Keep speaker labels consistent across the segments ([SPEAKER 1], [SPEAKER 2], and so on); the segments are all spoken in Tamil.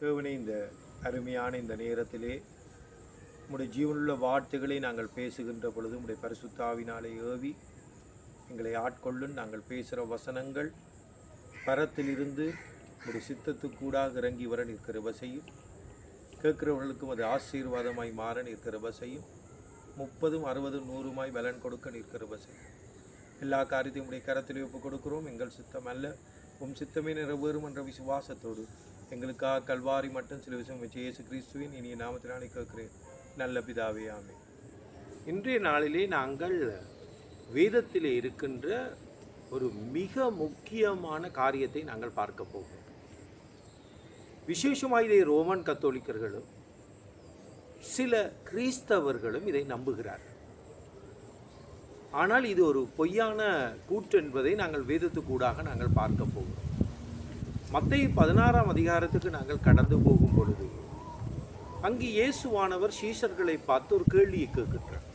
[SPEAKER 1] தேவனே இந்த அருமையான இந்த நேரத்திலே உம்முடைய ஜீவனுள்ள வார்த்தைகளை நாங்கள் பேசுகின்ற பொழுது உம்முடைய பரிசுத்தாவினாலே ஏவி எங்களை ஆட்கொள்ளும். நாங்கள் பேசுகிற வசனங்கள் பரத்திலிருந்து ஒரு சித்தத்துக்கூடாக இறங்கி வர நிற்கிற செய்யும். கேட்கிறவர்களுக்கும் அது ஆசீர்வாதமாய் மாற நிற்கிற செய்யும். முப்பதும் அறுபதும் நூறுமாய் பலன் கொடுக்க நிற்கிற செய்யும். எல்லா காரியத்தையும் உடைய கரத்தில் ஒப்புக் கொடுக்கிறோம். எங்கள் சித்தம் அல்ல உம் சித்தமே நிறைவேறும் என்ற விசுவாசத்தோடு எங்களுக்காக கல்வாரி மட்டும் சில விஷயம் வச்சு இயேசு கிறிஸ்துவின் இனிய நாமத்தினாலே கேட்கிறேன். நல்ல பிதாவே ஆமே
[SPEAKER 2] இன்றைய நாளிலே நாங்கள் வேதத்தில் இருக்கின்ற ஒரு மிக முக்கியமான காரியத்தை நாங்கள் பார்க்க போகிறோம். விசேஷமாக இதை ரோமன் கத்தோலிக்கர்களும் சில கிறிஸ்தவர்களும் இதை நம்புகிறார்கள். ஆனால் இது ஒரு பொய்யான கூற்று என்பதை நாங்கள் வேதத்துக்கூடாக நாங்கள் பார்க்க போகிறோம். மத்திய பதினாறாம் அதிகாரத்துக்கு நாங்கள் கடந்து போகும் பொழுது அங்கு இயேசுவானவர் சீஷர்களை பார்த்து ஒரு கேள்வியை கேட்கின்றார்.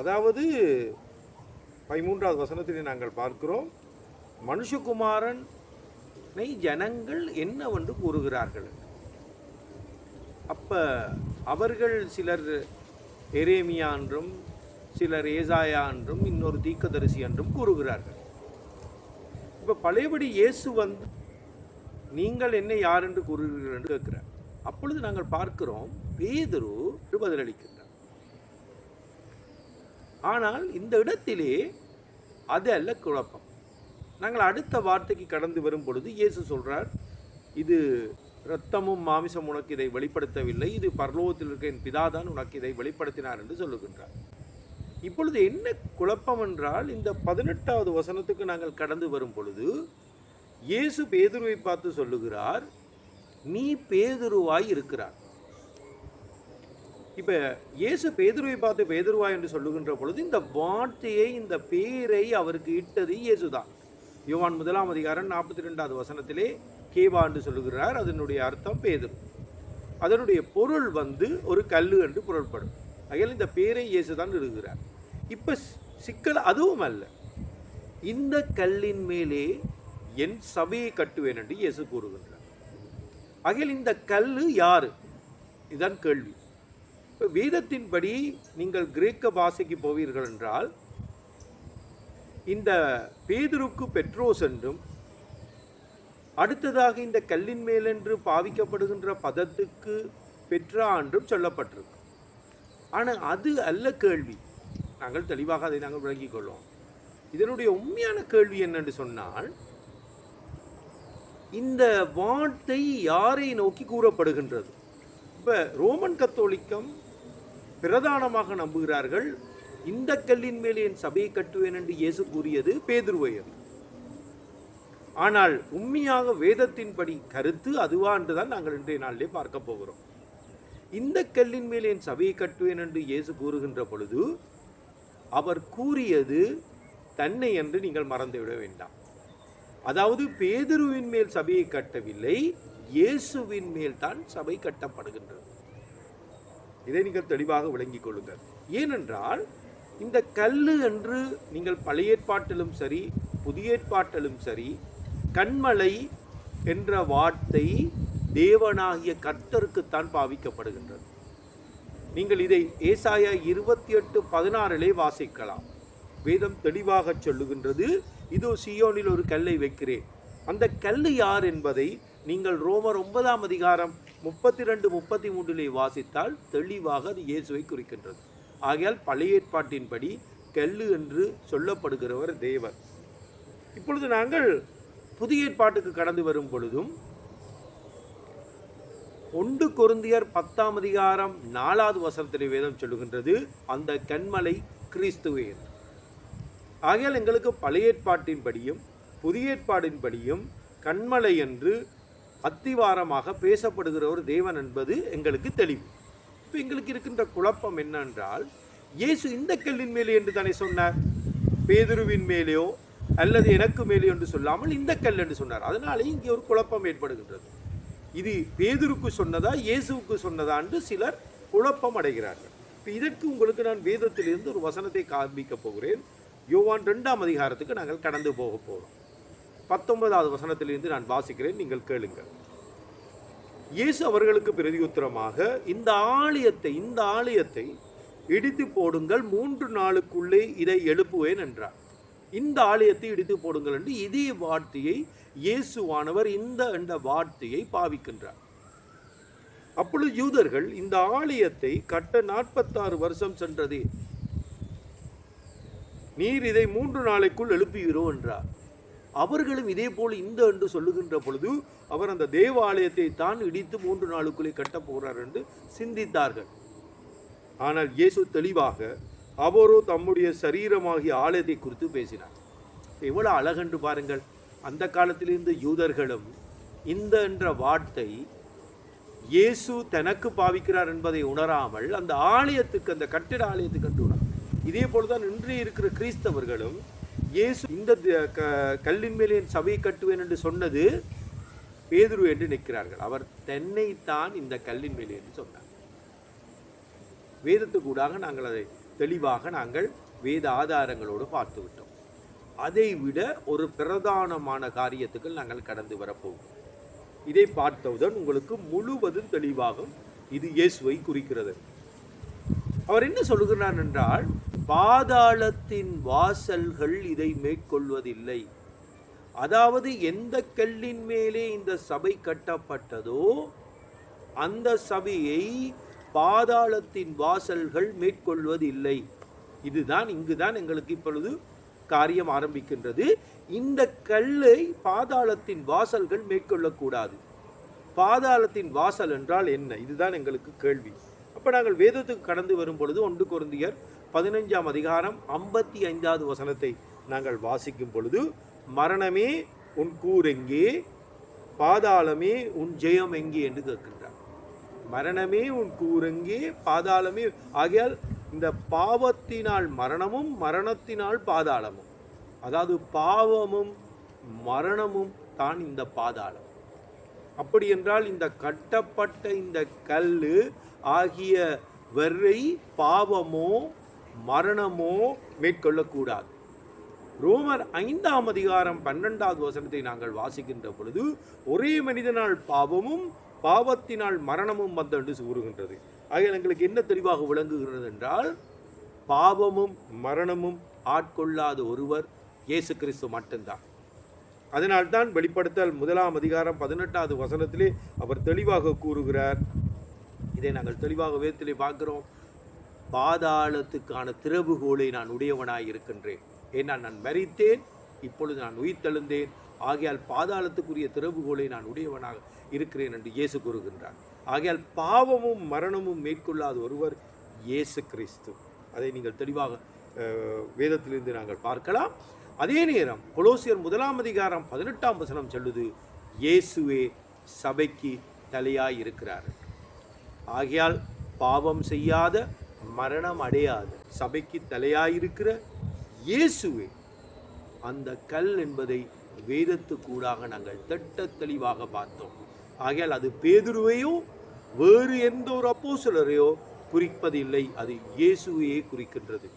[SPEAKER 2] அதாவது பதிமூன்றாவது வசனத்திலே நாங்கள் பார்க்கிறோம் மனுஷகுமாரனை ஜனங்கள் என்னவென்று கூறுகிறார்கள்? அப்போ அவர்கள் சிலர் எரேமியா என்றும் சிலர் ஏசாயா என்றும் இன்னொரு தீக்கதரிசி என்றும் கூறுகிறார்கள். இப்ப பழையபடி இயேசு வந்து நீங்கள் என்ன யார் என்று கூறுகிறீர்கள் என்று கேட்கிறார். அப்பொழுது நாங்கள் பார்க்கிறோம் பேதுரு பதிலளிக்கின்றார் ஆனால் இந்த இடத்திலே அது அல்ல குழப்பம். நாங்கள் அடுத்த வார்த்தைக்கு கடந்து வரும் பொழுது இயேசு சொல்றார் இது இரத்தமும் மாமிசம் உனக்கு இதை வெளிப்படுத்தவில்லை. இது பரலோகத்தில் இருக்க என் பிதாதான் உனக்கு இதை வெளிப்படுத்தினார் என்று சொல்லுகின்றார். இப்பொழுது என்ன குழப்பம் என்றால் இந்த பதினெட்டாவது வசனத்துக்கு நாங்கள் கடந்து வரும் பொழுது இயேசு பேதுருவை பார்த்து சொல்லுகிறார் நீ பேதுருவாய் இருக்கிறார். இப்போ இயேசு பேதுருவை பார்த்து பேதுருவாய் என்று சொல்லுகின்ற பொழுது இந்த வார்த்தையை இந்த பேரை அவருக்கு இட்டது இயேசு தான் யுவான் முதலாம் அதிகாரம் நாற்பத்தி ரெண்டாவது வசனத்திலே கேவா என்று சொல்லுகிறார் அதனுடைய அர்த்தம் பேதுரு. அதனுடைய பொருள் வந்து ஒரு கல்லு என்று பொருள்படும். ஆகையால் இந்த பேரை இயேசு தான் இருக்கிறார் இப்போ சிக்கல் அதுவும் அல்ல. இந்த கல்லின் மேலே என் சபையை கட்டுவேன் என்று இயேசு கூறுகின்றார். ஆகையால் இந்த கல் யாரு? இதுதான் கேள்வி. இப்போ வேதத்தின்படி நீங்கள் கிரேக்க பாஷைக்கு போவீர்கள் என்றால் இந்த பேதுருக்கு பெட்ரோஸ் என்றும் அடுத்ததாக இந்த கல்லின் மேலென்று பாவிக்கப்படுகின்ற பதத்துக்கு பெட்ரா என்றும் சொல்லப்பட்டிருக்கு. ஆனால் அது அல்ல கேள்வி. நாங்கள் தெளிவாக அதை நாங்கள் விளங்கிக் கொள்வோம். இதனுடைய உண்மையான கேள்வி என்னென்று சொன்னால் இந்த வார்த்தை யாரை நோக்கி கூறப்படுகின்றது? இப்போ ரோமன் கத்தோலிக்கம் பிரதானமாக நம்புகிறார்கள் இந்த கல்லின் மேலே என் சபையை கட்டுவேன் என்று இயேசு கூறியது பேதுருவையர் ஆனால் உண்மையாக வேதத்தின்படி கருத்து அதுவா என்றுதான் நாங்கள் இன்றைய நாளிலே பார்க்க போகிறோம். இந்த கல்லின் மேல் என் சபையை கட்டுவேன் என்று இயேசு கூறுகின்ற பொழுது அவர் கூறியது தன்னை என்று நீங்கள் மறந்துவிட வேண்டாம். அதாவது பேதுருவின் மேல் சபையை கட்டவில்லை இயேசுவின் மேல் தான் சபை கட்டப்படுகின்றது. இதை நீங்கள் தெளிவாக விளங்கிக் கொள்ளுங்கள். ஏனென்றால் இந்த கல்லு என்று நீங்கள் பழைய ஏற்பாட்டிலும் சரி புதிய ஏற்பாட்டிலும் சரி கண்மலை என்ற வார்த்தை தேவனாகிய கர்த்தருக்குத்தான் பாவிக்கப்படுகின்றது. நீங்கள் இதை ஏசாய இருபத்தி எட்டு பதினாறிலே வாசிக்கலாம். வேதம் தெளிவாக சொல்லுகின்றது இதோ சியோனில் ஒரு கல்லை வைக்கிறேன். அந்த கல் யார் என்பதை நீங்கள் ரோமர் ஒன்பதாம் அதிகாரம் முப்பத்தி ரெண்டு முப்பத்தி மூன்றிலே வாசித்தால் தெளிவாக அது இயேசுவை குறிக்கின்றது. ஆகையால் பழைய ஏற்பாட்டின்படி கல்லு என்று சொல்லப்படுகிறவர் தேவர் இப்பொழுது நாங்கள் புதிய ஏற்பாட்டுக்கு கடந்து வரும் பொழுதும் ஒன்று கொருந்தியர் பத்தாம் அதிகாரம் நாலாவது வசனத்திலே வேதம் சொல்லுகின்றது. அந்த கண்மலை கிறிஸ்துவே என்று. ஆகையால் எங்களுக்கு பழைய ஏற்பாட்டின்படியும் புதிய ஏற்பாடின்படியும் கண்மலை என்று அத்திவாரமாக பேசப்படுகிற ஒரு தேவன் என்பது எங்களுக்கு தெளிவு. இப்போ எங்களுக்கு இருக்கின்ற குழப்பம் என்னென்றால் இயேசு இந்த கல்லின் மேலே என்று தானே சொன்னார்? பேதுருவின் மேலேயோ அல்லது எனக்கு மேலேயோ என்று சொல்லாமல் இந்த கல் என்று சொன்னார். அதனாலே இங்கே ஒரு குழப்பம் ஏற்படுகின்றது. இது பேதுருக்கு சொன்னதா இயேசுவுக்கு சொன்னதா என்று சிலர் குழப்பம் அடைகிறார்கள் இப்போ இதற்கு உங்களுக்கு நான் வேதத்திலிருந்து ஒரு வசனத்தை காண்பிக்க போகிறேன். யோவான் ரெண்டாம் அதிகாரத்துக்கு நாங்கள் கடந்து போக போகிறோம் பத்தொன்பதாவது வசனத்திலிருந்து நான் வாசிக்கிறேன் நீங்கள் கேளுங்கள். இயேசு அவர்களுக்கு பிரதியுத்தரமாக இந்த ஆலயத்தை இந்த ஆலயத்தை இடித்து போடுங்கள் மூன்று நாளுக்குள்ளே இதை எழுப்புவேன் என்றார். இந்த ஆலயத்தை இடித்து போடுங்கள் என்று இதே வார்த்தையை இயேசுவானவர் இந்த என்ற வார்த்தையை பாவிக்கின்றார். அப்பொழுது யூதர்கள் இந்த ஆலயத்தை கட்ட நாற்பத்தாறு வருஷம் சென்றதே. நீர் இதை மூன்று நாளைக்குள் எழுப்புகிறோம் என்றார். அவர்களும் இதே போல் இந்த என்று சொல்லுகின்ற பொழுது அவர் அந்த தேவாலயத்தை தான் இடித்து மூன்று நாளுக்குள்ளே கட்டப் போகிறார் என்று சிந்தித்தார்கள். ஆனால் இயேசு தெளிவாக அவரோ தம்முடைய சரீரமாகிய ஆலயத்தை குறித்து பேசினார். எவ்வளோ அழகென்று பாருங்கள். அந்த காலத்திலிருந்து யூதர்களும் இந்த என்ற வார்த்தை இயேசு தனக்கு பாவிக்கிறார் என்பதை உணராமல் அந்த ஆலயத்துக்கு அந்த கட்டிட ஆலயத்துக்கு என்று உணர் இதே போல்தான் இன்று இருக்கிற கிறிஸ்தவர்களும் இயேசு இந்த க- கல்லின் மேலே என் சபையை கட்டுவேன் என்று சொன்னது பேதுரு என்று நிற்கிறார்கள். அவர் தன்னைத்தான் இந்த கல்லின் மேலே என்று சொன்னார். வேதத்துக்கு கூடாக நாங்கள் அதை தெளிவாக நாங்கள் வேத ஆதாரங்களோடு பார்த்து விட்டோம் அதை விட ஒரு பிரதானமான காரியத்துக்கள் நாங்கள் கடந்து வரப்போகிறோம் இதை பார்த்தவுடன் உங்களுக்கு முழுவதும் தெளிவாகும். இது இயேசுவை குறிக்கிறது. அவர் என்ன சொல்லுகிறார் என்றால் பாதாளத்தின் வாசல்கள் இதை மேற்கொள்வதில்லை. அதாவது எந்த கல்லின் மேலே இந்த சபை கட்டப்பட்டதோ அந்த சபையை பாதாளத்தின் வாசல்கள் மேற்கொள்வதில்லை. இதுதான் இங்குதான் எங்களுக்கு இப்பொழுது காரியம் ஆரம்பிக்கின்றது. இந்த கல்லை பாதாளத்தின் வாசல்கள் மேற்கொள்ளக்கூடாது. பாதாளத்தின் வாசல் என்றால் என்ன? இதுதான் எங்களுக்கு கேள்வி. அப்போ நாங்கள் வேதத்துக்கு கடந்து வரும் பொழுது ஒன்று குருந்தியர் பதினைஞ்சாம் அதிகாரம் ஐம்பத்தி ஐந்தாவது வசனத்தை நாங்கள் வாசிக்கும் பொழுது மரணமே உன் கூர் எங்கே? பாதாளமே உன் ஜெயம் எங்கே? என்று கேட்கின்றார். மரணமே உன் கூறங்கே பாதாளமே. ஆகையால் இந்த பாவத்தினால் மரணமும் மரணத்தினால் பாதாளமும். அதாவது பாவமும் மரணமும் தான் இந்த பாதாளம். அப்படி என்றால் இந்த கட்டப்பட்ட இந்த கல்லு ஆகிய வெறை பாவமோ மரணமோ மேற்கொள்ளக்கூடாது. ரோமர் ஐந்தாம் அதிகாரம் பன்னெண்டாவது வசனத்தை நாங்கள் வாசிக்கின்ற பொழுது ஒரே மனிதனால் பாவமும் பாவத்தினால் மரணமும் வந்து என்று கூறுகின்றது. ஆகையால் எங்களுக்கு என்ன தெளிவாக விளங்குகிறது என்றால் பாவமும் மரணமும் ஆட்கொள்ளாத ஒருவர் இயேசு கிறிஸ்து மட்டும்தான். அதனால்தான் வெளிப்படுத்தல் முதலாம் அதிகாரம் பதினெட்டாவது வசனத்திலே அவர் தெளிவாக கூறுகிறார். இதை நாங்கள் தெளிவாக வேதத்திலே பார்க்கிறோம். பாதாளத்துக்கான திறவுகோலை நான் உடையவனாய் இருக்கின்றேன். ஏன்னா நான் மறித்தேன் இப்பொழுது நான் உயிர்த்தெழுந்தேன். ஆகையால் பாதாளத்துக்குரிய திறவுகோலை நான் உடையவனாக இருக்கிறேன் என்று இயேசு கூறுகின்றார். ஆகையால் பாவமும் மரணமும் மேற்கொள்ளாத ஒருவர் இயேசு கிறிஸ்து. அதை நீங்கள் தெளிவாக வேதத்திலிருந்து நாங்கள் பார்க்கலாம். அதே நேரம் கொலோசியர் முதலாம் அதிகாரம் பதினெட்டாம் வசனம் சொல்லுது இயேசுவே சபைக்கு தலையாய் இருக்கிறார். ஆகையால் பாவம் செய்யாத மரணம் அடையாத சபைக்கு தலையாயிருக்கிற இயேசுவே அந்த கல் என்பதை வேதத்துக்கூடாக நாங்கள் திட்ட தெளிவாக பார்த்தோம். ஆகையால் அது பேதுருவையோ வேறு எந்த ஒரு அப்போஸ்தலரையோ குறிப்பதில்லை. அது இயேசுவையே குறிக்கின்றது.